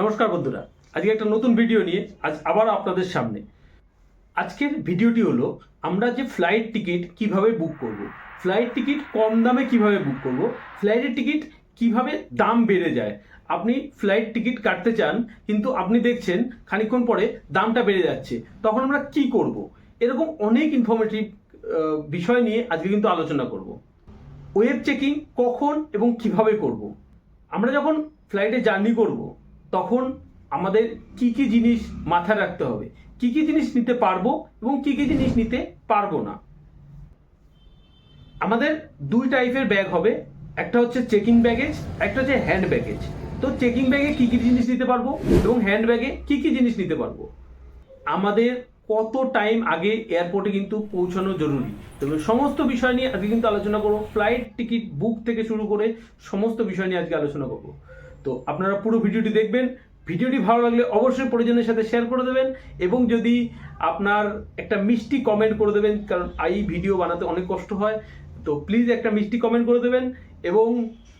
নমস্কার বন্ধুরা, আজকে একটা নতুন ভিডিও নিয়ে আজ আবার আপনাদের সামনে। আজকের ভিডিওটি হলো, আমরা যে ফ্লাইট টিকিট কীভাবে বুক করব? ফ্লাইট টিকিট কম দামে কীভাবে বুক করব? ফ্লাইটের টিকিট কীভাবে দাম বেড়ে যায়? আপনি ফ্লাইট টিকিট কাটতে চান, কিন্তু আপনি দেখছেন খানিকক্ষণ পরে দামটা বেড়ে যাচ্ছে। তখন আমরা কি করব? এরকম অনেক ইনফরমেটিভ বিষয় নিয়ে আজকে কিন্তু আলোচনা করব। ওয়েব চেকিং কখন এবং কীভাবে করব? আমরা যখন ফ্লাইটে জার্নি করব তখন আমাদের কি কি জিনিস মাথায় রাখতে হবে? কি কি জিনিস নিতে পারব এবং কি কি জিনিস নিতে পারব না? আমাদের দুই টাইপের ব্যাগ হবে। একটা হচ্ছে চেকিং ব্যাগেজ, একটা হচ্ছে হ্যান্ড ব্যাগেজ। তো চেকিং ব্যাগে কি কি জিনিস নিতে পারব এবং হ্যান্ড ব্যাগে কি কি জিনিস নিতে পারব? আমাদের কত টাইম আগে এয়ারপোর্টে কিন্তু পৌঁছানো জরুরি? তবে সমস্ত বিষয় নিয়ে আজকে কিন্তু আলোচনা করব। ফ্লাইট টিকিট বুক থেকে শুরু করে সমস্ত বিষয় নিয়ে আজকে আলোচনা করব। তো আপনারা পুরো ভিডিওটি দেখবেন। ভিডিওটি ভালো লাগলে অবশ্যই পরিজনের সাথে শেয়ার করে দেবেন এবং যদি আপনার একটা মিষ্টি কমেন্ট করে দেবেন, কারণ এই ভিডিও বানাতে অনেক কষ্ট হয়, তো প্লিজ একটা মিষ্টি কমেন্ট করে দেবেন এবং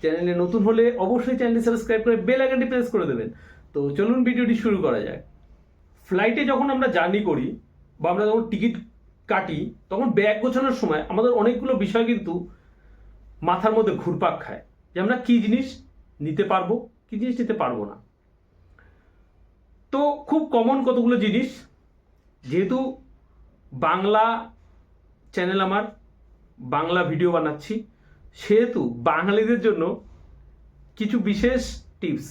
চ্যানেলে নতুন হলে অবশ্যই চ্যানেলটি সাবস্ক্রাইব করে বেল আইকনটি প্রেস করে দেবেন। তো চলুন ভিডিওটি শুরু করা যাক। ফ্লাইটে যখন আমরা জার্নি করি বা আমরা যখন টিকিট কাটি, তখন ব্যাগ গোছানোর সময় আমাদের অনেকগুলো বিষয় কিন্তু মাথার মধ্যে ঘুরপাক খায় যে আমরা কী জিনিস নিতে পারব কী জিনিস নিতে পারব না। তো খুব কমন কতগুলো জিনিস। যেহেতু বাংলা চ্যানেল আমার, বাংলা ভিডিও বানাচ্ছি, সেহেতু বাঙালিদের জন্য কিছু বিশেষ টিপস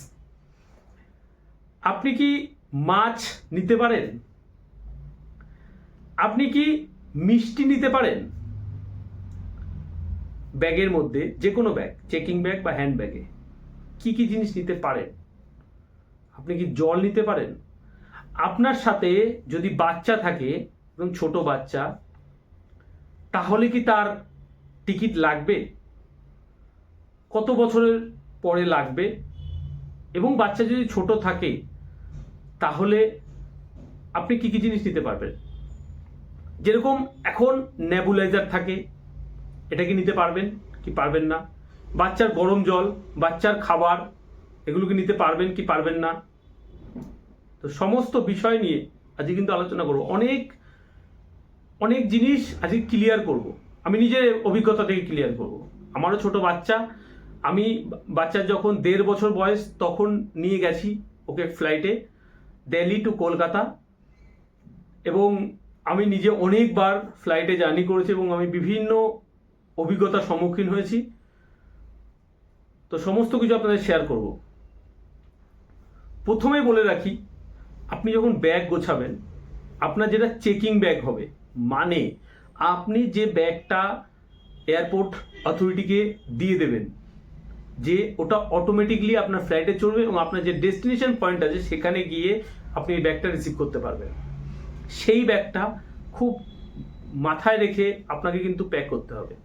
আপনি কি মাছ নিতে পারেন? আপনি কি মিষ্টি নিতে পারেন? ব্যাগের মধ্যে যে কোনো ব্যাগ চেকিং ব্যাগ বা হ্যান্ড ব্যাগে কি কি জিনিস নিতে পারেন? আপনি কি জল নিতে পারেন? আপনার সাথে যদি বাচ্চা থাকে এবং ছোট বাচ্চা, তাহলে কি তার টিকিট লাগবে? কত বছরের পরে লাগবে? এবং বাচ্চা যদি ছোট থাকে, তাহলে আপনি কি কি জিনিস নিতে পারবেন? যেরকম এখন নেবুলাইজার থাকে, এটা কি নিতে পারবেন? কি পারবেন না? বাচ্চার গরম জল, বাচ্চার খাবার এগুলো কি নিতে পারবেন কি পারবেন না? তো সমস্ত বিষয় নিয়ে আজকে কিন্তু আলোচনা করব। অনেক অনেক জিনিস আজকে ক্লিয়ার করব। আমি নিজের অভিজ্ঞতা থেকে ক্লিয়ার করব। আমারও ছোট বাচ্চা। আমি বাচ্চার যখন দেড় বছর বয়স তখন নিয়ে গেছি ওকে ফ্লাইটে দিল্লি টু কলকাতা। এবং আমি নিজে অনেকবার ফ্লাইটে জার্নি করেছি এবং আমি বিভিন্ন অভিজ্ঞতার সম্মুখীন হয়েছি। তো সমস্ত কিছু আপনাদের শেয়ার করব। প্রথমে বলে রাখি, আপনি যখন ব্যাগ গোছাবেন, আপনার যেটা চেকিং ব্যাগ হবে মানে আপনি যে ব্যাগটা এয়ারপোর্ট অথরিটিকে দিয়ে দেবেন, যে ওটা অটোমেটিকলি আপনার ফ্লাইটে চলবে এবং আপনার যে ডেস্টিনেশন পয়েন্ট আছে, সেখানে গিয়ে আপনি ব্যাগটা রিসিভ করতে পারবেন। সেই ব্যাগটা খুব মাথায় রেখে আপনাকে কিন্তু প্যাক করতে হবে।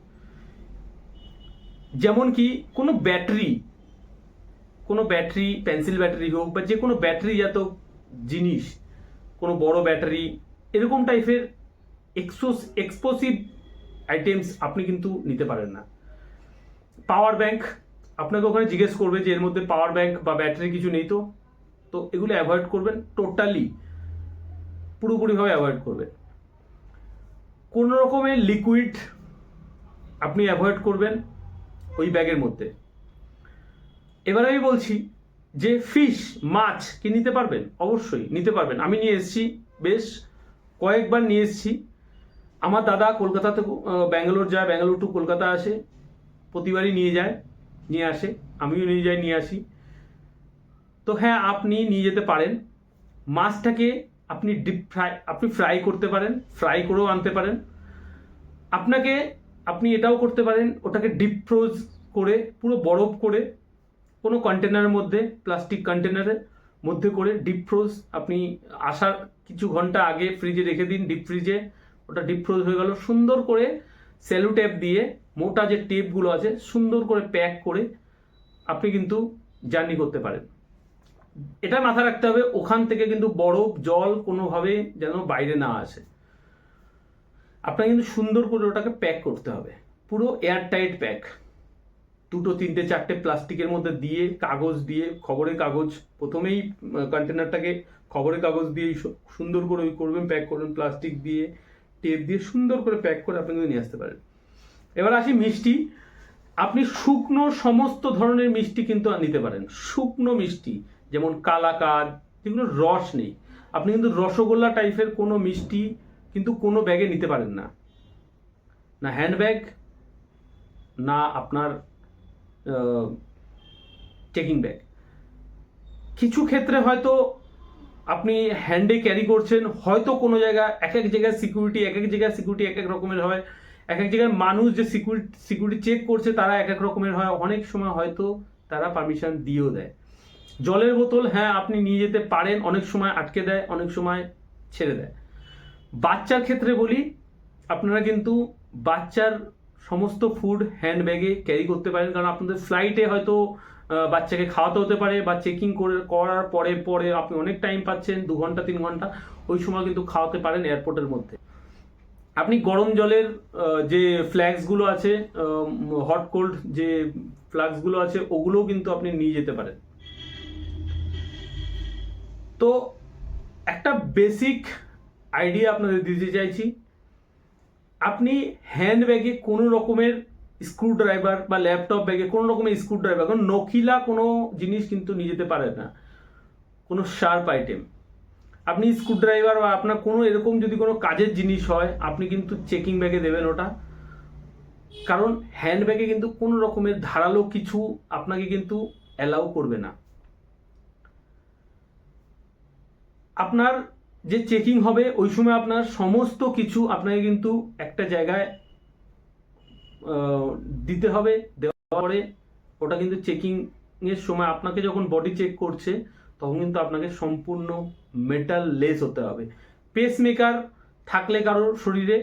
যেমন কি কোনো ব্যাটারি কোনো ব্যাটারি, পেন্সিল ব্যাটারি হোক বা যে কোনো ব্যাটারি ব্যাটারিজাত জিনিস, কোনো বড় ব্যাটারি, এরকম টাইপের এক্সোস এক্সপ্লোসিভ আইটেমস আপনি কিন্তু নিতে পারেন না। পাওয়ার ব্যাংক আপনাকে ওখানে জিজ্ঞেস করবে যে এর মধ্যে পাওয়ার ব্যাংক বা ব্যাটারি কিছু নেই তো? তো এগুলো অ্যাভয়েড করবেন, টোটালি পুরোপুরিভাবে অ্যাভয়েড করবেন। কোনো রকমের লিকুইড আপনি অ্যাভয়েড করবেন ওই ব্যাগের মধ্যে। এবার আমি বলছি যে ফিশ মাছ কি নিতে পারবেন? অবশ্যই নিতে পারবেন। আমি নিয়ে এসেছি, বেশ কয়েকবার নিয়ে এসেছি। আমার দাদা কলকাতা থেকে ব্যাঙ্গালোর যায়, ব্যাঙ্গালোর টু কলকাতা আসে, প্রতিবারই নিয়ে যায়, নিয়ে আসে। আমিও নিয়ে যাই, নিয়ে আসি। তো হ্যাঁ আপনি নিয়ে যেতে পারেন। মাছটাকে আপনি ডিপ ফ্রাই আপনি ফ্রাই করতে পারেন ফ্রাই করেও আনতে পারেন। আপনাকে আপনি এটাও করতে পারেন, ওটাকে ডিপ ফ্রোজ করে, পুরো বরফ করে, কোনো কন্টেনারের মধ্যে প্লাস্টিক কন্টেনারের মধ্যে করে ডিপ ফ্রোজ আপনি আসার কিছু ঘণ্টা আগে ফ্রিজে রেখে দিন ডিপ ফ্রিজে ওটা ডিপ ফ্রোজ হয়ে গেল। সুন্দর করে স্যালু টেপ দিয়ে, মোটা যে টেপগুলো আছে, সুন্দর করে প্যাক করে আপনি কিন্তু জার্নি করতে পারেন। এটা মাথা রাখতে হবে, ওখান থেকে কিন্তু বরফ, জল কোনোভাবে যেন বাইরে না আসে। আপনাকে কিন্তু সুন্দর করে ওটাকে প্যাক করতে হবে। পুরো এয়ার টাইট প্যাক দুটো, তিনটে, চারটে প্লাস্টিকের মধ্যে দিয়ে, কাগজ দিয়ে, খবরের কাগজ। প্রথমেই কন্টেনারটাকে খবরের কাগজ দিয়ে সুন্দর করে ওই করবেন, প্যাক করবেন, প্লাস্টিক দিয়ে টেপ দিয়ে সুন্দর করে প্যাক করে আপনি কিন্তু নিয়ে আসতে পারেন। এবার আসি মিষ্টি। আপনি শুকনো সমস্ত ধরনের মিষ্টি কিন্তু নিতে পারেন। শুকনো মিষ্টি, যেমন কালাকাদ যেগুলো রস নেই। আপনি কিন্তু রসগোল্লা টাইপের কোনো মিষ্টি কিন্তু কোনো ব্যাগে নিতে পারেন না। না হ্যান্ডব্যাগ, না আপনার চেকিং ব্যাগ। কিছু ক্ষেত্রে হয়তো আপনি হ্যান্ডে ক্যারি করছেন, হয়তো কোনো জায়গায় এক এক জায়গায় সিকিউরিটি, এক এক জায়গায় সিকিউরিটি এক এক রকমের হয়। এক এক জায়গায় মানুষ যে সিকিউরিটি সিকিউরিটি চেক করছে তারা এক এক রকমের হয়। অনেক সময় হয়তো তারা পারমিশন দিয়েও দেয়। জলের বোতল হ্যাঁ আপনি নিয়ে যেতে পারেন, অনেক সময় আটকে দেয়, অনেক সময় ছেড়ে দেয়। বাচ্চার ক্ষেত্রে বলি, আপনারা কিন্তু বাচ্চার সমস্ত ফুড হ্যান্ড ব্যাগে ক্যারি করতে পারেন। কারণ আপনাদের ফ্লাইটে হয়তো বাচ্চাকে খাওয়াতে হতে পারে বা চেকিং করে, করার পরে পরে আপনি অনেক টাইম পাচ্ছেন, দু ঘণ্টা, তিন ঘণ্টা, ওই সময় কিন্তু খাওয়াতে পারেন এয়ারপোর্টের মধ্যে। আপনি গরম জলের যে ফ্ল্যাক্সগুলো আছে হট কোল্ড যে ফ্লাক্সগুলো আছে, ওগুলোও কিন্তু আপনি নিয়ে যেতে পারেন। তো একটা বেসিক আইডিয়া আপনাদের দিতে চাইছি। আপনি হ্যান্ড ব্যাগে কোনো রকমের স্ক্রু ড্রাইভার বা ল্যাপটপ ব্যাগে কোনো রকমের স্ক্রু ড্রাইভার কারণ নখিলা কোনো জিনিস কিন্তু নিয়ে যেতে পারেন না। কোনো শার্প আইটেম আপনি স্ক্রু ড্রাইভার বা আপনার কোনো এরকম যদি কোনো কাজের জিনিস হয়, আপনি কিন্তু চেকিং ব্যাগে দেবেন ওটা। কারণ হ্যান্ড ব্যাগে কিন্তু কোনো রকমের ধারালো কিছু আপনাকে কিন্তু অ্যালাউ করবে না। আপনার যে চেকিং হবে, ওই সময় আপনার সমস্ত কিছু আপনাকে কিন্তু একটা জায়গায় দিতে হবে। দেওয়ার পরে ওটা কিন্তু চেকিং এর সময় আপনাকে যখন বডি চেক করছে, তখন কিন্তু আপনাকে সম্পূর্ণ মেটাল লেস হতে হবে। পেসমেকার থাকলে কারোর শরীরে,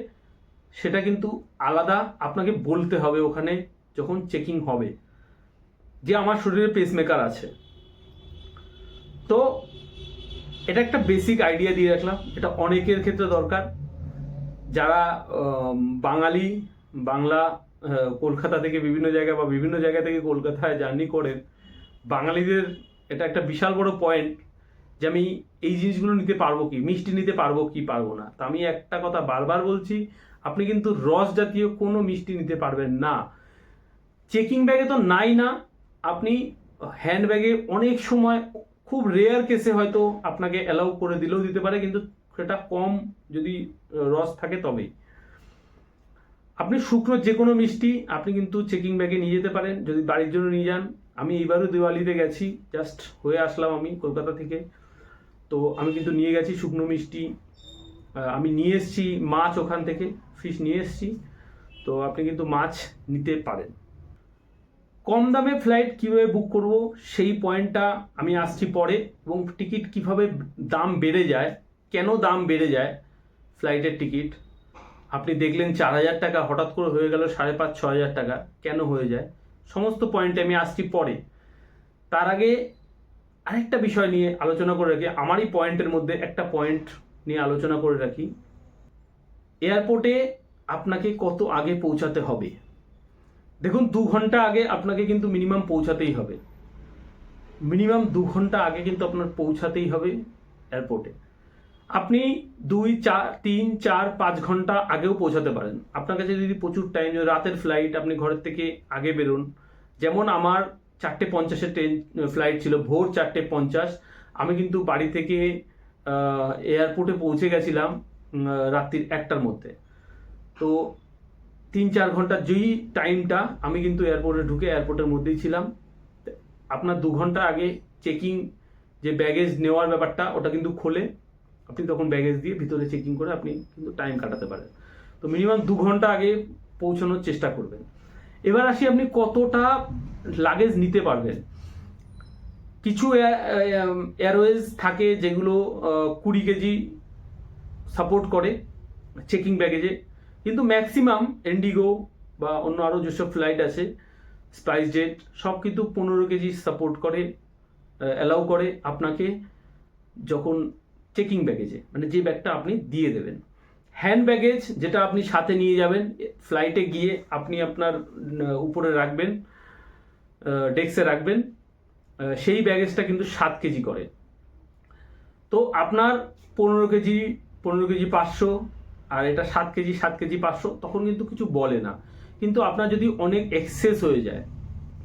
সেটা কিন্তু আলাদা আপনাকে বলতে হবে ওখানে যখন চেকিং হবে, যে আমার শরীরে পেসমেকার আছে। তো এটা একটা বেসিক আইডিয়া দিয়ে রাখলাম। এটা অনেকের ক্ষেত্রে দরকার। যারা বাঙালি, বাংলা কলকাতা থেকে বিভিন্ন জায়গা বা বিভিন্ন জায়গা থেকে কলকাতায় জার্নি করেন, বাঙালিদের এটা একটা বিশাল বড় পয়েন্ট যে আমি এই জিনিসগুলো নিতে পারব কি, মিষ্টি নিতে পারব কি পারব না। তা আমি একটা কথা বারবার বলছি, আপনি কিন্তু রস জাতীয় কোনো মিষ্টি নিতে পারবেন না। চেকিং ব্যাগে তো নাই না। আপনি হ্যান্ড ব্যাগে অনেক সময় খুব রেয়ার কেসে হয়তো আপনাকে অ্যালাউ করে দিলেও দিতে পারে, কিন্তু সেটা কম যদি রস থাকে তবেই। আপনি শুকনো যে কোনো মিষ্টি, আপনি কিন্তু চেকিং ব্যাগে নিয়ে যেতে পারেন, যদি বাড়ির জন্য নিয়ে যান। আমি এইবারও দিওয়ালিতে গেছি জাস্ট হয়ে আসলাম আমি কলকাতা থেকে। তো আমি কিন্তু নিয়ে গেছি শুকনো মিষ্টি। আমি নিয়ে এসেছি মাছ ওখান থেকে ফিশ নিয়ে এসেছি। তো আপনি কিন্তু মাছ নিতে পারেন। কম দামে ফ্লাইট কীভাবে বুক করব, সেই পয়েন্টটা আমি আসছি পরে, এবং টিকিট কীভাবে দাম বেড়ে যায়, কেন দাম বেড়ে যায় ফ্লাইটের টিকিট আপনি দেখলেন চার হাজার টাকা হঠাৎ করে হয়ে গেল সাড়ে পাঁচ, ছ হাজার টাকা, কেন হয়ে যায়? সমস্ত পয়েন্টে আমি আসছি পরে। তার আগে আরেকটা বিষয় নিয়ে আলোচনা করে রাখি, আমারই পয়েন্টের মধ্যে একটা পয়েন্ট নিয়ে আলোচনা করে রাখি। এয়ারপোর্টে আপনাকে কত আগে পৌঁছাতে হবে? দেখুন, দু ঘণ্টা আগে আপনাকে কিন্তু মিনিমাম পৌঁছাতেই হবে। মিনিমাম দু ঘণ্টা আগে কিন্তু আপনার পৌঁছাতেই হবে এয়ারপোর্টে আপনি দুই চার তিন, চার, পাঁচ ঘণ্টা আগেও পৌঁছাতে পারেন। আপনার কাছে যদি প্রচুর টাইম রাতের ফ্লাইট আপনি ঘরের থেকে আগে বেরোন। যেমন আমার চারটে পঞ্চাশের ট্রেন ফ্লাইট ছিল, ভোর চারটে পঞ্চাশ। আমি কিন্তু বাড়ি থেকে এয়ারপোর্টে পৌঁছে গেছিলাম রাত্রির একটার মধ্যে। তো তিন চার ঘণ্টার যেই টাইমটা আমি কিন্তু এয়ারপোর্টে ঢুকে এয়ারপোর্টের মধ্যেই ছিলাম। আপনার দু ঘণ্টা আগে চেকিং যে ব্যাগেজ নেওয়ার ব্যাপারটা, ওটা কিন্তু খোলে। আপনি তখন ব্যাগেজ দিয়ে ভিতরে চেকিং করে আপনি কিন্তু টাইম কাটাতে পারেন। তো মিনিমাম দু ঘণ্টা আগে পৌঁছানোর চেষ্টা করবেন। এবার আসি আপনি কতটা লাগেজ নিতে পারবেন। কিছু এয়ারওয়েজ থাকে যেগুলো কুড়ি কেজি সাপোর্ট করে চেকিং ব্যাগেজে কিন্তু ম্যাক্সিমাম এন্ডিগো বা অন্য আরও যেসব ফ্লাইট আছে স্পাইস জেট সব কিন্তু পনেরো কেজি সাপোর্ট করে অ্যালাউ করে আপনাকে যখন চেকিং ব্যাগেজে মানে যে ব্যাগটা আপনি দিয়ে দেবেন। হ্যান্ড ব্যাগেজ যেটা আপনি সাথে নিয়ে যাবেন ফ্লাইটে গিয়ে আপনি আপনার উপরে রাখবেন ডেস্কে রাখবেন সেই ব্যাগেজটা কিন্তু সাত কেজি করে। তো আপনার পনেরো কেজি পনেরো কেজি পাঁচশো আর এটা সাত কেজি সাত কেজি পাঁচশো, তখন কিন্তু কিছু বলে না। কিন্তু আপনার যদি অনেক এক্সেস হয়ে যায়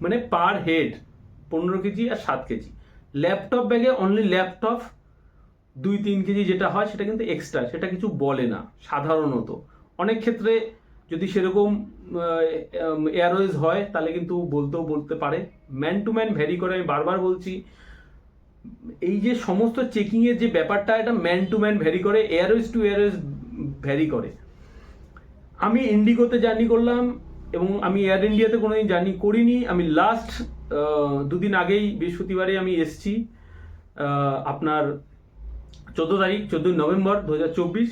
মানে পার হেড পনেরো কেজি আর সাত কেজি ল্যাপটপ ব্যাগে অনলি ল্যাপটপ দুই, তিন কেজি যেটা হয়, সেটা কিন্তু এক্সট্রা সেটা কিছু বলে না, সাধারণত। অনেক ক্ষেত্রে যদি সেরকম এয়ারওয়েজ হয়, তাহলে কিন্তু বলতেও বলতে পারে। ম্যান টু ম্যান ভ্যারি করে আমি বারবার বলছি। এই যে সমস্ত চেকিংয়ের যে ব্যাপারটা, এটা ম্যান টু ম্যান ভ্যারি করে এয়ারওয়েজ টু এয়ারওয়েজ ভ্যারি করে। আমি ইন্ডিগোতে জার্নি করলাম এবং আমি এয়ার ইন্ডিয়াতে কোনোদিন জার্নি করিনি। আমি লাস্ট দুদিন আগেই বৃহস্পতিবারে আমি এসছি আপনার চোদ্দ তারিখ, চোদ্দোই নভেম্বর দু হাজার চব্বিশ।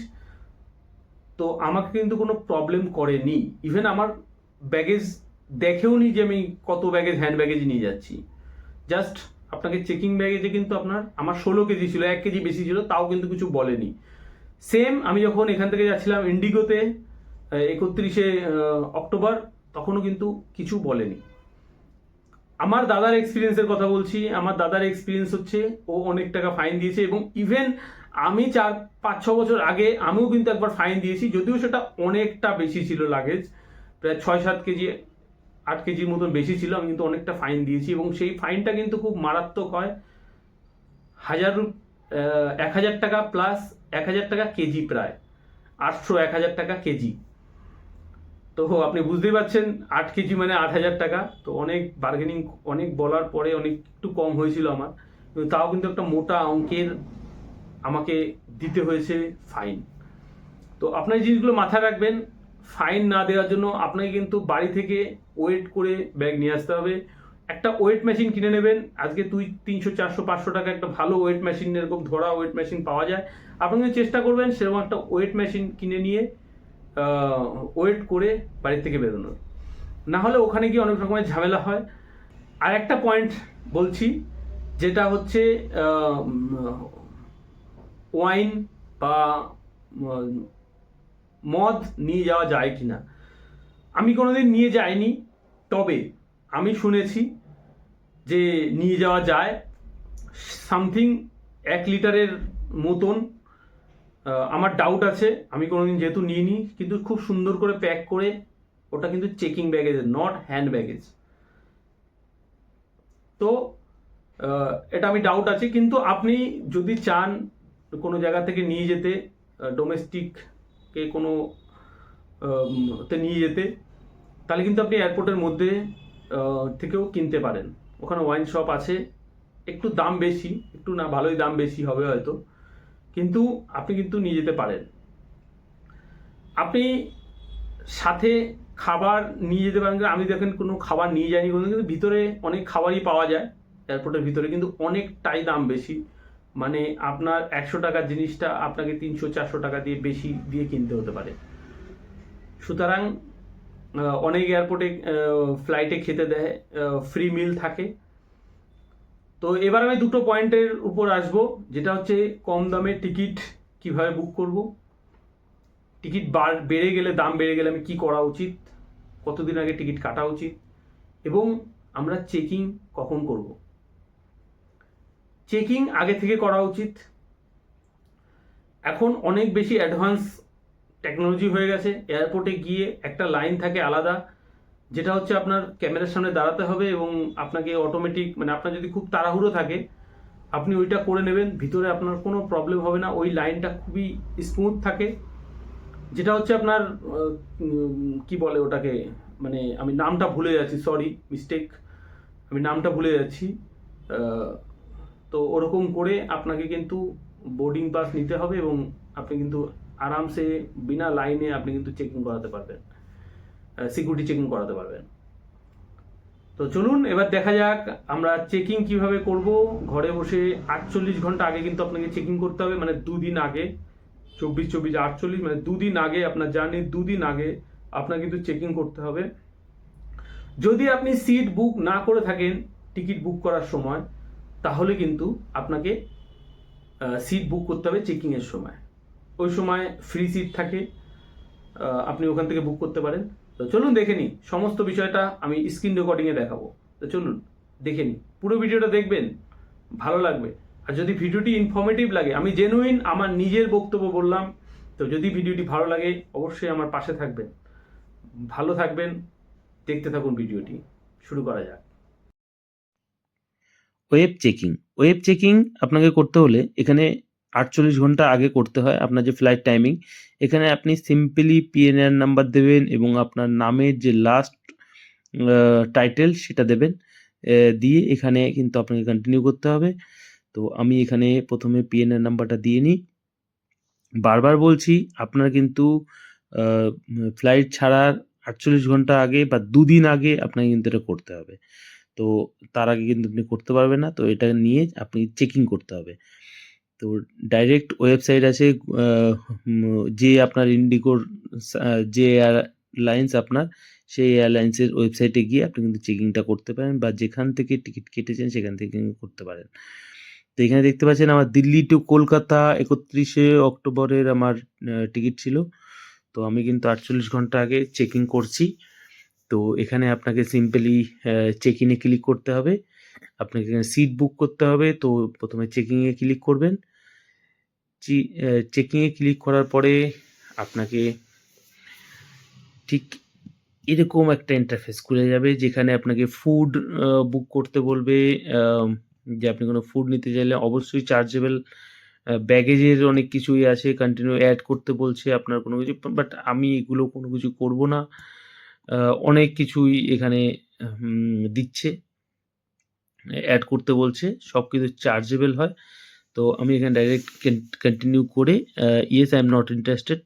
তো আমাকে কিন্তু কোনো প্রবলেম করেনি। ইভেন আমার ব্যাগেজ দেখেও নি যে আমি কত ব্যাগেজ হ্যান্ড ব্যাগেজ নিয়ে যাচ্ছি। জাস্ট আপনাকে চেকিং ব্যাগেজে কিন্তু আপনার, আমার ষোলো কেজি ছিল, এক কেজি বেশি ছিল, তাও কিন্তু কিছু বলেনি। সেম আমি যখন এখান থেকে যাচ্ছিলাম ইন্ডিগোতে একত্রিশে অক্টোবর, তখনও কিন্তু কিছু বলেনি। আমার দাদার এক্সপিরিয়েন্সের কথা বলছি, আমার দাদার এক্সপিরিয়েন্স হচ্ছে, ও অনেক টাকা ফাইন দিয়েছে এবং ইভেন আমি চার, পাঁচ, ছ বছর আগে আমিও কিন্তু একবার ফাইন দিয়েছি, যদিও সেটা অনেকটা বেশি ছিল লাগেজ প্রায় ছয়, সাত কেজি, আট কেজির মতন বেশি ছিল, আমি কিন্তু অনেকটা ফাইন দিয়েছি এবং সেই ফাইনটা কিন্তু খুব মারাত্মক হয়। হাজার এক হাজার টাকা প্লাস এক হাজার টাকা কেজি প্রায়। আটশো এক হাজার টাকা কেজি। তো আপনি বুঝতেই পারছেন, আট কেজি মানে আট হাজার টাকা। তো অনেক বার্গেনিং অনেক বলার পরে অনেক একটু কম হয়েছিল আমার। কিন্তু তাও কিন্তু একটা মোটা অঙ্কের আমাকে দিতে হয়েছে ফাইন তো আপনার জিনিসগুলো মাথায় রাখবেন। ফাইন না দেওয়ার জন্য আপনাকে কিন্তু বাড়ি থেকে ওয়েট করে ব্যাগ নিয়ে আসতে হবে। একটা ওয়েট মেশিন কিনে নেবেন। আজকে তুই তিনশো, চারশো, পাঁচশো টাকা একটা ভালো ওয়েট মেশিন, এরকম ধরা ওয়েট মেশিন পাওয়া যায়। আপনি চেষ্টা করবেন, সেরকম একটা ওয়েট মেশিন কিনে নিয়ে ওয়েট করে বাড়ি থেকে বেরোনোর। না হলে ওখানে গিয়ে অনেক রকমের ঝামেলা হয়। আর একটা পয়েন্ট বলছি, যেটা হচ্ছে ওয়াইন বা মদ নিয়ে যাওয়া যায় কি না আমি কোনোদিন নিয়ে যাইনি, তবে আমি শুনেছি যে নিয়ে যাওয়া যায় সামথিং এক লিটারের মতন আমার ডাউট আছে, আমি কোনোদিন যেহেতু নিইনি, কিন্তু খুব সুন্দর করে প্যাক করে, ওটা কিন্তু checking baggage not hand baggage তো এটা আমি ডাউট আছে, কিন্তু আপনি যদি চান কোনো জায়গা থেকে নিয়ে যেতে ডোমেস্টিককে কোনো তে নিয়ে যেতে, তাহলে কিন্তু আপনি এয়ারপোর্টের মধ্যে থেকেও কিনতে পারেন। ওখানে ওয়াইন শপ আছে। একটু দাম বেশি, একটু না ভালোই দাম বেশি হবে হয়তো। কিন্তু আপনি কিন্তু নিয়ে যেতে পারেন। আপনি সাথে খাবার নিয়ে যেতে পারেন। আমি দেখেন কোনো খাবার নিয়ে যাইনি কোনো কিন্তু ভিতরে অনেক খাবারই পাওয়া যায় এয়ারপোর্টের ভিতরে। কিন্তু অনেকটাই দাম বেশি। মানে আপনার একশো টাকার জিনিসটা আপনাকে তিনশো, চারশো টাকা দিয়ে বেশি দিয়ে কিনতে হতে পারে। সুতরাং অনেক এয়ারপোর্টে ফ্লাইটে খেতে দেয় ফ্রি মিল থাকে। তো এবার আমি দুটো পয়েন্টের উপর আসব, যেটা হচ্ছে কম দামে টিকিট কীভাবে বুক করব। টিকিট বার, বেড়ে গেলে, দাম বেড়ে গেলে আমি কি করা উচিত? কতদিন আগে টিকিট কাটা উচিত? এবং আমরা চেকিং কখন করব? চেকিং আগে থেকে করা উচিত। এখন অনেক বেশি অ্যাডভান্স টেকনোলজি হয়ে গেছে এয়ারপোর্টে গিয়ে একটা লাইন থাকে আলাদা, যেটা হচ্ছে আপনার ক্যামেরার সামনে দাঁড়াতে হবে এবং আপনাকে অটোমেটিক মানে আপনার যদি খুব তাড়াহুড়ো থাকে, আপনি ওইটা করে নেবেন, ভিতরে আপনার কোনো প্রবলেম হবে না, ওই লাইনটা খুবই স্মুথ থাকে। যেটা হচ্ছে আপনার কি বলে ওটাকে মানে আমি নামটা ভুলে যাচ্ছি সরি মিস্টেক আমি নামটা ভুলে যাচ্ছি। তো ওরকম করে আপনাকে কিন্তু বোর্ডিং পাস নিতে হবে এবং আপনি কিন্তু আরামসে বিনা লাইনে আপনি কিন্তু চেকিং করাতে পারবেন। সিকিউরিটি চেকিং করাতে পারবেন। তো চলুন, এবার দেখা যাক আমরা চেকিং কীভাবে করব। ঘরে বসে আটচল্লিশ ঘণ্টা আগে কিন্তু আপনাকে চেকিং করতে হবে মানে দুদিন আগে, চব্বিশ চব্বিশ, আটচল্লিশ মানে দুদিন আগে আপনার জার্নির দুদিন আগে আপনার কিন্তু চেকিং করতে হবে। যদি আপনি সিট বুক না করে থাকেন টিকিট বুক করার সময়, তাহলে কিন্তু আপনাকে সিট বুক করতে হবে চেকিংয়ের সময়। ওই সময় ফ্রি সিট থাকে আপনি ওখান থেকে বুক করতে পারেন। তো চলুন দেখে নিই, সমস্ত বিষয়টা আমি স্ক্রিন রেকর্ডিংয়ে দেখাবো। তো চলুন, দেখে নিই। পুরো ভিডিওটা দেখবেন, ভালো লাগবে। আর যদি ভিডিওটি ইনফর্মেটিভ লাগে, আমি জেনুইন আমার নিজের বক্তব্য বললাম, তো যদি ভিডিওটি ভালো লাগে, অবশ্যই আমার পাশে থাকবেন। ভালো থাকবেন, দেখতে থাকুন ভিডিওটি। শুরু করা যাক। ওয়েব চেকিং ওয়েব চেকিং আপনাকে করতে হলে এখানে আটচল্লিশ ঘণ্টা আগে করতে হয় আপনার যে ফ্লাইট টাইমিং এখানে আপনি সিম্পলি পিএনআর নাম্বার দেবেন এবং আপনার নামের যে লাস্ট টাইটেল সেটা দেবেন। দিয়ে এখানে কিন্তু আপনাকে কন্টিনিউ করতে হবে। তো আমি এখানে প্রথমে পিএনআর নাম্বারটা দিয়ে নিই। বারবার বলছি, আপনার কিন্তু ফ্লাইট ছাড়ার আটচল্লিশ ঘণ্টা আগে বা দুদিন আগে আপনাকে কিন্তু এটা করতে হবে। তো তার আগে কিন্তু আপনি করতে পারবেন না। তো এটা নিয়ে আপনি চেকিং করতে হবে। তো ডাইরেক্ট ওয়েবসাইট আছে যে আপনার ইন্ডিগোর যে এয়ারলাইন্স আপনার, সেই এয়ারলাইন্সের ওয়েবসাইটে গিয়ে আপনি কিন্তু চেকিংটা করতে পারেন বা যেখান থেকে টিকিট কেটেছেন সেখান থেকে কিন্তু করতে পারেন। তো এখানে দেখতে পাচ্ছেন আমার দিল্লি টু কলকাতা একত্রিশে অক্টোবরের আমার টিকিট ছিল। তো আমি কিন্তু আটচল্লিশ ঘণ্টা আগে চেকিং করছি। তো এখানে আপনাকে সিম্পলি চেক ইনে ক্লিক করতে হবে। আপনাকে সিট বুক করতে হবে। তো প্রথমে চেকিংয়ে ক্লিক করবেন। চেকিংয়ে ক্লিক করার পরে আপনাকে ঠিক এরকম একটা ইন্টারফেস খুলে যাবে যেখানে আপনাকে ফুড বুক করতে বলবে। যে আপনি কোনো ফুড নিতে চাইলে অবশ্যই চার্জেবল ব্যাগেজের অনেক কিছুই আছে। কন্টিনিউ অ্যাড করতে বলছে আপনার কোনো কিছু বাট আমি এগুলো কোনো কিছু করব না। অনেক কিছুই এখানে দিচ্ছে। অ্যাড করতে বলছে সব কিছু চার্জেবল হয়। তো আমি এখানে ডাইরেক্ট কন্টিনিউ করে yes I am not interested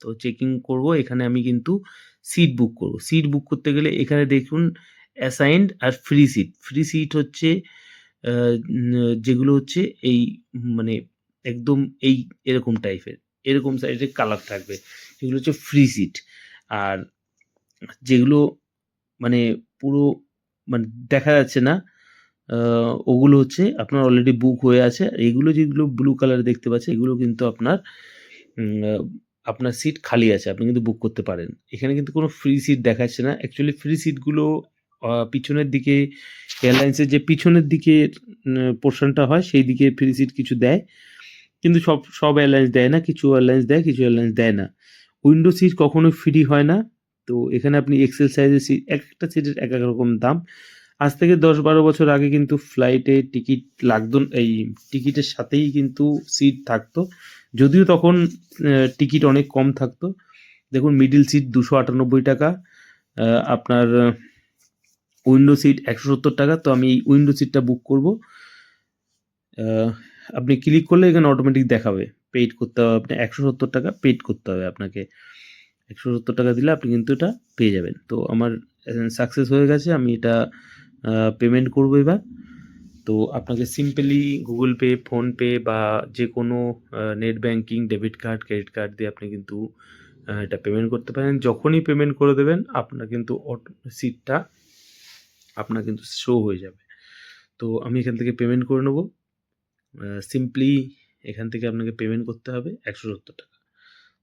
তো চেকিং করব। এখানে আমি কিন্তু সিট বুক করব। সিট বুক করতে গেলে এখানে দেখুন অ্যাসাইন্ড আর ফ্রি সিট ফ্রি সিট হচ্ছে যেগুলো হচ্ছে এই মানে একদম এই এরকম টাইপের এরকম সাইডের কালার থাকবে। এগুলো হচ্ছে ফ্রি সিট আর যেগুলো মানে পুরো মানে দেখা যাচ্ছে না ওগুলো হচ্ছে আপনার অলরেডি বুক হয়ে আছে। এগুলো যেগুলো ব্লু কালার দেখতে পাচ্ছে, এগুলো কিন্তু আপনার আপনার সিট খালি আছে, আপনি কিন্তু বুক করতে পারেন। এখানে কিন্তু কোনো ফ্রি সিট দেখাচ্ছে না। অ্যাকচুয়ালি ফ্রি সিটগুলো পিছনের দিকে এয়ারলাইন্সের যে পিছনের দিকে পোর্শনটা হয়, সেই দিকে ফ্রি সিট কিছু দেয়। কিন্তু সব সব এয়ারলাইন্স দেয় না, কিছু এয়ারলাইন্স দেয়, কিছু এয়ারলাইন্স দেয় না। উইন্ডো সিট কখনো ফ্রি হয় না। তো এখানে আপনি এক্সেল সাইজের সিট এক একটা সিটের এক এক রকম দাম। আজ থেকে দশ বারো বছর আগে কিন্তু ফ্লাইটে টিকিট লাগতো, এই টিকিটের সাথেই কিন্তু সিট থাকতো। যদিও তখন টিকিট অনেক কম থাকতো। দেখুন মিডিল সিট দুশো আটানব্বই টাকা আপনার উইন্ডো সিট একশো সত্তর টাকা। তো আমি উইন্ডো সিটটা বুক করব। আপনি ক্লিক করলে এখানে অটোমেটিক দেখাবে। পেইড করতে হবে আপনি একশো সত্তর টাকা পেইড করতে হবে আপনাকে। একশো সত্তর টাকা দিলে আপনি কিন্তু এটা পেয়ে যাবেন। তো আমার সাকসেস হয়ে গেছে, আমি এটা পেমেন্ট করব এবার। তো আপনাকে সিম্পলি গুগল পে ফোনপে বা যে কোনো net banking debit card credit card দিয়ে আপনি কিন্তু এটা পেমেন্ট করতে পারেন। যখনই পেমেন্ট করে দেবেন, আপনার কিন্তু সিটটা আপনার কিন্তু শো হয়ে যাবে। তো আমি এখান থেকে পেমেন্ট করে নেব। সিম্পলি এখান থেকে আপনাকে পেমেন্ট করতে হবে একশো সত্তর টাকা।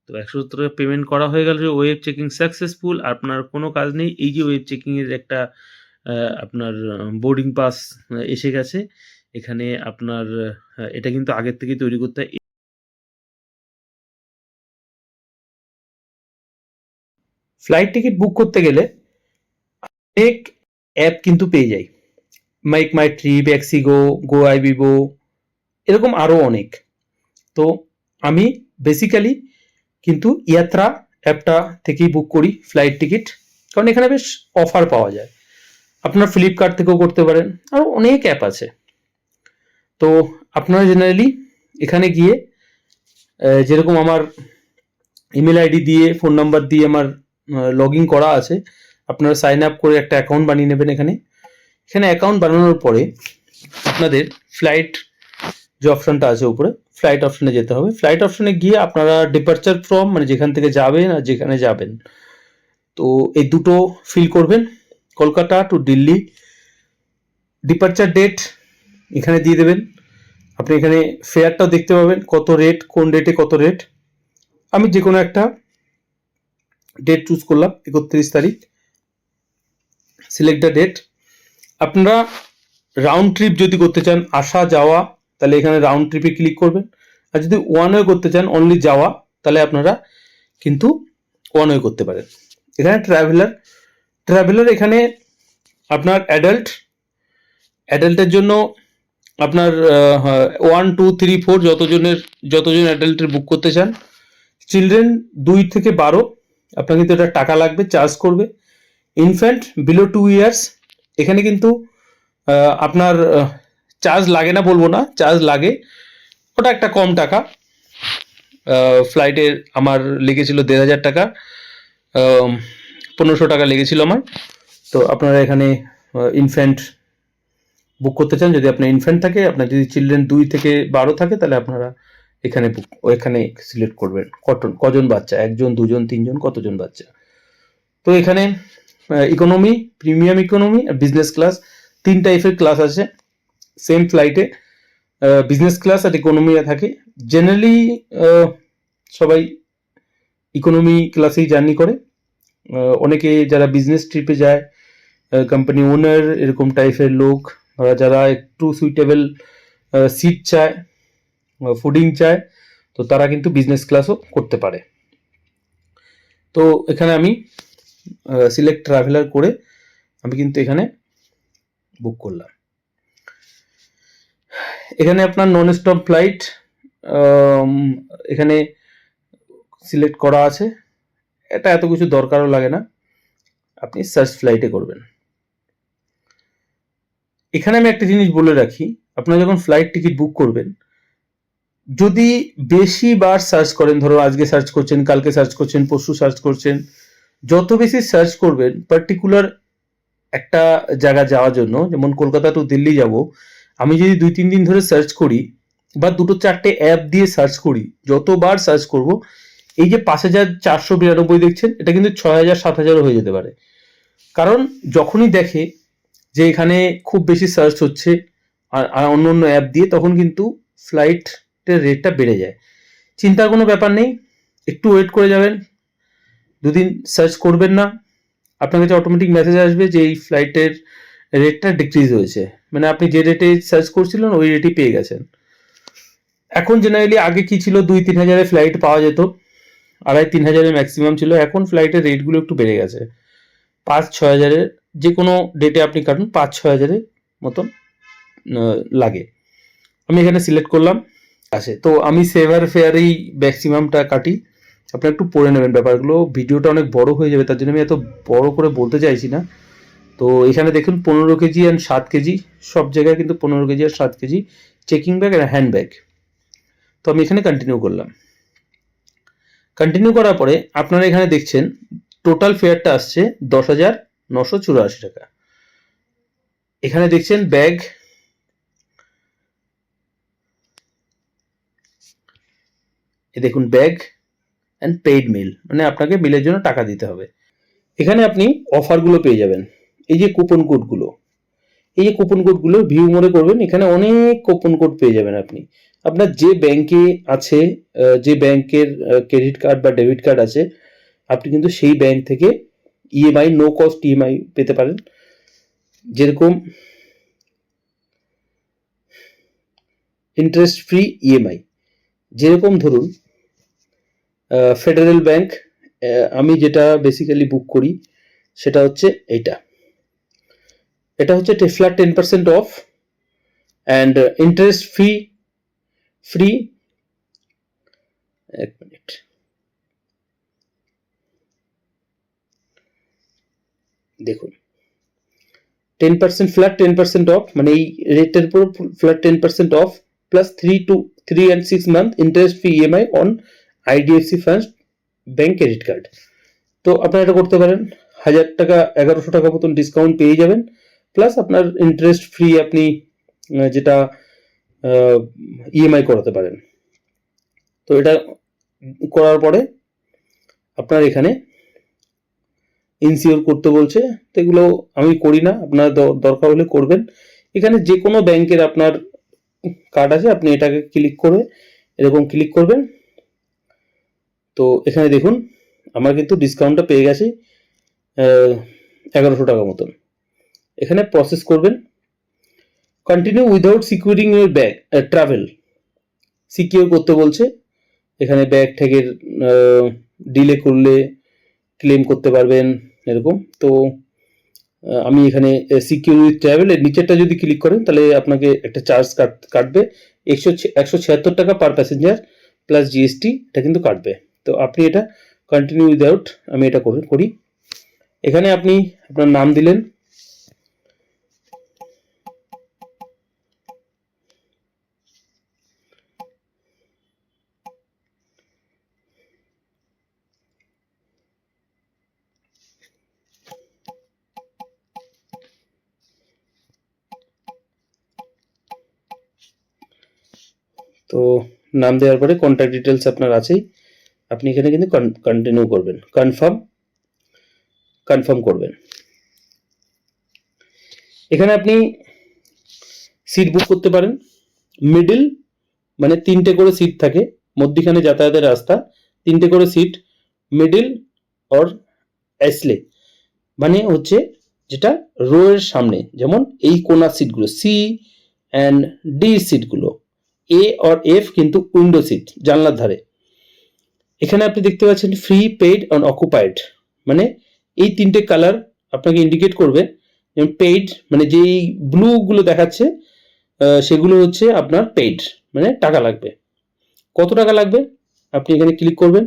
তো একশো সত্তর টাকা পেমেন্ট করা হয়ে গেল। ওয়েব চেকিং সাকসেসফুল আপনার কোনো কাজ নেই। এই যে ওয়েব চেকিংয়ের একটা আপনার বোর্ডিং পাস এসে গেছে। এখানে আপনার এটা কিন্তু আগের থেকেই তৈরি করতে ফ্লাইট টিকিট বুক করতে গেলে অনেক অ্যাপ কিন্তু পেয়ে যাই। MakeMyTrip ixigo Goibibo এরকম আরও অনেক। তো আমি বেসিক্যালি কিন্তু ইয়াত্রা অ্যাপটা থেকেই বুক করি ফ্লাইট টিকিট কারণ এখানে বেশ অফার পাওয়া যায়। আপনার ফ্লিপকার্ট থেকেও করতে পারেন। আরও অনেক অ্যাপ আছে। তো আপনারা জেনারেলি এখানে গিয়ে যেরকম আমার ইমেল আইডি দিয়ে ফোন নাম্বার দিয়ে আমার লগ ইন করা আছে, আপনারা সাইন আপ করে একটা অ্যাকাউন্ট বানিয়ে নেবেন এখানে। এখানে অ্যাকাউন্ট বানানোর পরে আপনাদের ফ্লাইট যে অপশানটা আছে উপরে ফ্লাইট অপশানে যেতে হবে। ফ্লাইট অপশনে গিয়ে আপনারা ডিপার্চার ফ্রম মানে যেখান থেকে যাবেন আর যেখানে যাবেন। তো এই দুটো ফিল করবেন। Kolkata to Delhi departure date এখানে দিয়ে দেবেন। আপনি এখানে ফেয়ারটাও দেখতে পাবেন, কত রেট কোন ডেটে কত রেট আমি যে কোনো একটা ডেট চুজ করলাম, একত্রিশ তারিখ। সিলেক্ট দ্য ডেট আপনারা রাউন্ড ট্রিপ যদি করতে চান, আসা, যাওয়া, তাহলে এখানে রাউন্ড ট্রিপে ক্লিক করবেন। আর যদি ওয়ান ওয়ে করতে চান অনলি যাওয়া, তাহলে আপনারা কিন্তু ওয়ান ওয়ে করতে পারেন। এখানে ট্রাভেলার ট্রাভেলার এখানে আপনার অ্যাডাল্ট অ্যাডাল্টের জন্য আপনার ওয়ান টু থ্রি ফোর যতজনের, যতজন অ্যাডাল্টের বুক করতে চান চিলড্রেন দুই থেকে বারো, আপনার কিন্তু এটা টাকা লাগবে চার্জ করবে। ইনফ্যান্ট বিলো টু ইয়ার্স এখানে কিন্তু আপনার চার্জ লাগে না বলব না চার্জ লাগে, ওটা একটা কম টাকা। ফ্লাইটের আমার লেগেছিল দেড় হাজার টাকা। পনেরোশো টাকা লেগেছিল আমার। তো আপনারা এখানে ইনফ্যান্ট বুক করতে চান, যদি আপনার ইনফ্যান্ট থাকে, আপনার যদি চিলড্রেন দুই থেকে বারো থাকে, তাহলে আপনারা এখানে বুক এখানে সিলেক্ট করবেন। কটন, কজন বাচ্চা? একজন, দুজন, তিনজন, কতজন বাচ্চা? তো এখানে ইকোনমি প্রিমিয়াম ইকোনমি আর বিজনেস ক্লাস তিন টাইপের ক্লাস আছে। সেম ফ্লাইটে বিজনেস ক্লাস আর ইকোনমি থাকে। জেনারেলি সবাই ইকোনমি ক্লাসেই জার্নি করে। অনেকে যারা বিজনেস ট্রিপে যায় কোম্পানি ওনার এরকম টাইপের লোক যারা একটু সুইটেবল সিট চায় ফুডিং চায়, তো তারা কিন্তু বিজনেস ক্লাসও করতে পারে। তো এখানে আমি সিলেক্ট ট্রাভেলার করে আমি কিন্তু এখানে বুক করলাম। এখানে আপনার নন স্টপ ফ্লাইট এখানে সিলেক্ট করা আছে। এটা এত কিছু দরকারও লাগে না। আপনি সার্চ ফ্লাইটে করবেন। এখানে আমি একটা জিনিস বলে রাখি, আপনারা যখন ফ্লাইট টিকিট বুক করবেন, যদি বেশি বার সার্চ করেন, ধরো আজকে সার্চ করছেন, কালকে সার্চ করছেন, পরশু সার্চ করছেন, যত বেশি সার্চ করবেন পার্টিকুলার একটা জায়গা যাওয়ার জন্য, যেমন কলকাতা টু দিল্লি যাব, আমি যদি দুই তিন দিন ধরে সার্চ করি, বা দুটো চারটে অ্যাপ দিয়ে সার্চ করি, যতবার সার্চ করব এই যে পাঁচ হাজার চারশো বিরানব্বই দেখছেন, এটা কিন্তু ছয় হাজার, সাত হাজারও হয়ে যেতে পারে। কারণ যখনই দেখে যে এখানে খুব বেশি সার্চ হচ্ছে আর অন্য অন্য অ্যাপ দিয়ে, তখন কিন্তু ফ্লাইটের রেটটা বেড়ে যায়। চিন্তার কোনো ব্যাপার নেই, একটু ওয়েট করে যাবেন। দুদিন সার্চ করবেন না। আপনার কাছে অটোমেটিক মেসেজ আসবে যে এই ফ্লাইটের রেটটা ডিক্রিজ হয়েছে। মানে আপনি যে রেটে সার্চ করছিলেন, ওই রেটই পেয়ে গেছেন। এখন জেনারেলি আগে কি ছিল? দুই, তিন হাজারের ফ্লাইট পাওয়া যেত। আড়াই তিন হাজারের ম্যাক্সিমাম ছিল। এখন ফ্লাইটের রেটগুলো একটু বেড়ে গেছে। পাঁচ ছ হাজারের যে কোনো ডেটে আপনি কাটুন, পাঁচ ছ হাজারের মতন লাগে। আমি এখানে সিলেক্ট করলাম, আছে। তো আমি সেভার ফেয়ারেই ম্যাক্সিমামটা কাটি। আপনারা একটু পড়ে নেবেন ব্যাপারগুলো। ভিডিওটা অনেক বড় হয়ে যাবে, তার জন্য আমি এত বড় করে বলতে চাইছি না। তো এখানে দেখুন, পনেরো কেজি অ্যান্ড সাত কেজি। সব জায়গায় কিন্তু পনেরো কেজি আর সাত কেজি। চেকিং ব্যাগ আর হ্যান্ড ব্যাগ তো আমি এখানে কন্টিনিউ করলাম। কন্টিনিউ করার পরে আপনারা এখানে দেখছেন টোটাল ফেয়ারটা আসছে দশ হাজার নশো চুরাশি টাকা। এখানে দেখছেন ব্যাগ এ দেখুন ব্যাগ অ্যান্ড পেইড মিল মানে আপনাকে মিলের জন্য টাকা দিতে হবে। এখানে আপনি অফারগুলো পেয়ে যাবেন। এই যে কুপন কোডগুলো এই যে কুপন কোডগুলো ভিউ মোড়ে করবেন, এখানে অনেক কুপন কোড পেয়ে যাবেন আপনি। আপনার যে ব্যাংকে আছে যে ব্যাংকের ক্রেডিট কার্ড বা ডেবিট কার্ড আছে, আপনি কিন্তু সেই ব্যাংক থেকে ইএমআই নো কস্ট ইএমআই পেতে পারেন। যেরকম ইন্টারেস্ট ফ্রি ইএমআই যেরকম ধরুন ফেডারেল ব্যাংক আমি যেটা বেসিক্যালি বুক করি, সেটা হচ্ছে এইটা এটা হচ্ছে flat ten percent off and interest free free এক মিনিট দেখুন ten percent flat ten percent off মানে এই রেটের উপর flat ten percent off plus three two three and six month interest free EMI on IDFC first bank credit card তো আপনারা এটা করতে পারেন। হাজার টাকা, এগারোশো টাকা মতন ডিসকাউন্ট পেয়ে যাবেন। প্লাস আপনার ইন্টারেস্ট ফ্রি আপনি যেটা ইএমআই করাতে পারেন। তো এটা করার পরে আপনার এখানে ইনসিওর করতে বলছে। তো এগুলো আমি করি না, আপনার দরকার হলে করবেন। এখানে যে কোনো ব্যাংকের আপনার কার্ড আছে, আপনি এটাকে ক্লিক করে এরকম ক্লিক করবেন। তো এখানে দেখুন, আমার কিন্তু ডিসকাউন্টটা পেয়ে গেছে এগারোশো টাকা মতন। এখানে প্রসেস করবেন। Continue without securing your bag travel secure করতে বলছে। এখানে ব্যাগ ট্যাগের ডিলে করলে ক্লেম করতে পারবেন, এরকম। তো আমি এখানে সিকিউর উইথ ট্রাভেল এর নিচেরটা যদি ক্লিক করেন, তাহলে আপনাকে একটা চার্জ কাট, কাটবে। একশো একশো ছিয়াত্তর টাকা পার প্যাসেঞ্জার প্লাস জিএসটি এটা কিন্তু কাটবে। তো আপনি এটা কন্টিনিউ উইদাউট আমি এটা করি। এখানে আপনি আপনার নাম দিলেন। তো নাম দেওয়ার পরে কন্ট্যাক্ট ডিটেলস আপনার আছেই। আপনি এখানে কিন্তু কন্টিনিউ করবেন। কনফার্ম কনফার্ম করবেন। এখানে আপনি সিট বুক করতে পারেন। মিডিল মানে তিনটে করে সিট থাকে। মধ্যিখানে যাতায়াতের রাস্তা। তিনটে করে সিট মিডল অর অ্যাসলে মানে হচ্ছে যেটা রো এর সামনে। যেমন এই কোনার সিটগুলো সি অ্যান্ড ডি সিটগুলো এ অর এফ কিন্তু উইন্ডো সিট জানলার ধারে। এখানে আপনি দেখতে পাচ্ছেন ফ্রি পেইড অন অকুপাইড মানে এই তিনটে কালার আপনাকে ইন্ডিকেট করবে যেমন পেইড মানে যেই ব্লুগুলো দেখাচ্ছে সেগুলো হচ্ছে আপনার পেইড মানে টাকা লাগবে। কত টাকা লাগবে? আপনি এখানে ক্লিক করবেন,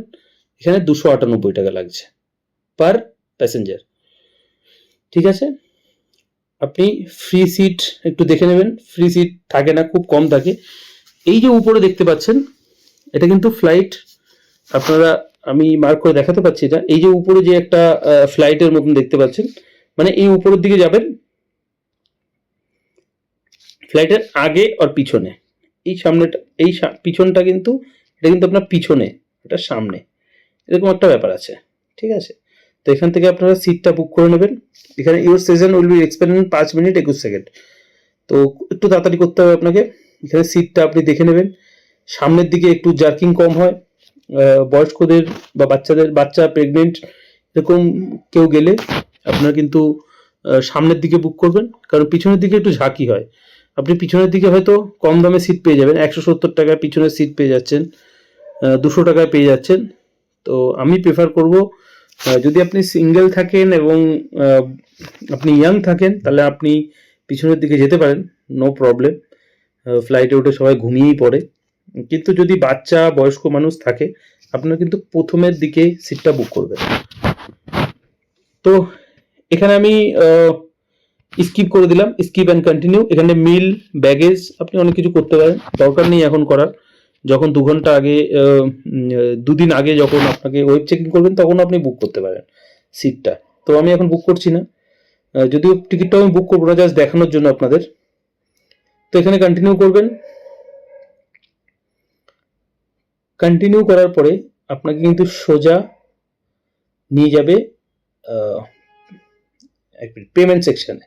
এখানে দুশো আটানব্বই টাকা লাগছে পার প্যাসেঞ্জার ঠিক আছে? আপনি ফ্রি সিট একটু দেখে নেবেন। ফ্রি সিট থাকে না, খুব কম থাকে। এই যে উপরে দেখতে পাচ্ছেন, এটা কিন্তু ফ্লাইট আপনারা, আমি মার্ক করে দেখাতে পাচ্ছি এটা। এই যে উপরে যে একটা ফ্লাইটের মতন দেখতে পাচ্ছেন মানে এই উপরের দিকে যাবেন ফ্লাইটের আগে আর পিছনে। এই সামনেটা, এই পিছনটা কিন্তু, এটা কিন্তু আপনার পিছনে, এটা সামনে। এরকম একটা ব্যাপার আছে, ঠিক আছে? তো এখান থেকে আপনারা সিটটা বুক করে নেবেন। এখানে your session will be experiment পাঁচ মিনিট একুশ সেকেন্ড তো একটু তাড়াতাড়ি করতে হবে আপনাকে। এখানে সিটটা আপনি দেখে নেবেন। সামনের দিকে একটু জার্কিং কম হয়। বয়স্কদের বা বাচ্চাদের, বাচ্চা প্রেগনেন্ট এরকম কেউ গেলে আপনারা কিন্তু সামনের দিকে বুক করবেন। কারণ পিছনের দিকে একটু ঝাঁকি হয়। আপনি পিছনের দিকে হয়তো কম দামে সিট পেয়ে যাবেন। একশো সত্তর টাকায় পিছনের সিট পেয়ে যাচ্ছেন দুশো টাকায় পেয়ে যাচ্ছেন। তো আমি প্রেফার করব যদি আপনি সিঙ্গেল থাকেন এবং আপনি ইয়াং থাকেন, তাহলে আপনি পিছনের দিকে যেতে পারেন। নো প্রবলেম ফ্লাইটে উঠে সবাই ঘুমিয়েই পড়ে। কিন্তু যদি বাচ্চা, বয়স্ক মানুষ থাকে, আপনার কিন্তু প্রথমের দিকে সিটটা বুক করবেন। তো এখানে আমি স্কিপ করে দিলাম। স্কিপ অ্যান্ড কন্টিনিউ এখানে মিল ব্যাগেজ আপনি অনেক কিছু করতে পারেন। দরকার নেই এখন করার। যখন দু ঘণ্টা আগে দুদিন আগে যখন আপনাকে ওয়েব চেকিং করবেন, তখন আপনি বুক করতে পারেন সিটটা তো আমি এখন বুক করছি না। যদিও টিকিটটাও আমি বুক করব না জাস্ট দেখানোর জন্য আপনাদের। তো এখানে কন্টিনিউ করবেন। কন্টিনিউ করার পরে আপনাকে কিন্তু সোজা নিয়ে যাবে পেমেন্ট সেকশনে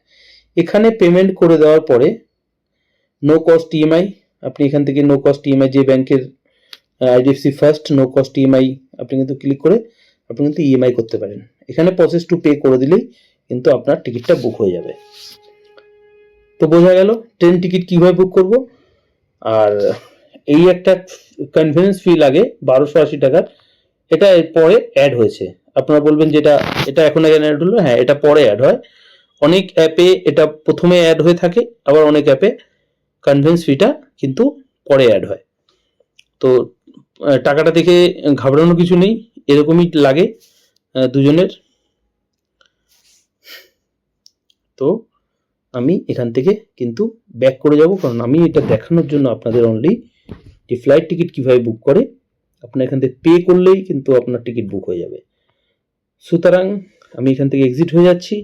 এখানে পেমেন্ট করে দেওয়ার পরে নো কস্ট ইএমআই আপনি এখান থেকে নো কস্ট ইএমআই যে ব্যাংকের IDFC first no cost EMI আপনি কিন্তু ক্লিক করে আপনি কিন্তু ইএমআই করতে পারেন। এখানে প্রসেস টু পে করে দিলেই কিন্তু আপনার টিকিটটা বুক হয়ে যাবে। তো বোঝা গেল ট্রেন টিকিট কীভাবে বুক করব? আর এই একটা কনভেন্স ফি লাগে, বারোশো আশি টাকার। এটা পরে অ্যাড হয়েছে। আপনারা বলবেন যেটা এটা এখন এখানে অ্যাড হলো হ্যাঁ এটা পরে অ্যাড হয়। অনেক অ্যাপে এটা প্রথমে অ্যাড হয়ে থাকে, আবার অনেক অ্যাপে কনভেন্স ফিটা কিন্তু পরে অ্যাড হয়। তো টাকাটা দেখে ঘাবড়ানোর কিছু নেই, এরকমই লাগে দুজনের। তো আমি এখান থেকে কিন্তু ব্যাক করে যাব, কারণ আমি এটা দেখানোর জন্য আপনাদের অনলি যে ফ্লাইট টিকিট কীভাবে বুক করে, আপনার এখান থেকে পে করলেই কিন্তু আপনার টিকিট বুক হয়ে যাবে। সুতরাং আমি এখান থেকে এক্সিট হয়ে যাচ্ছি।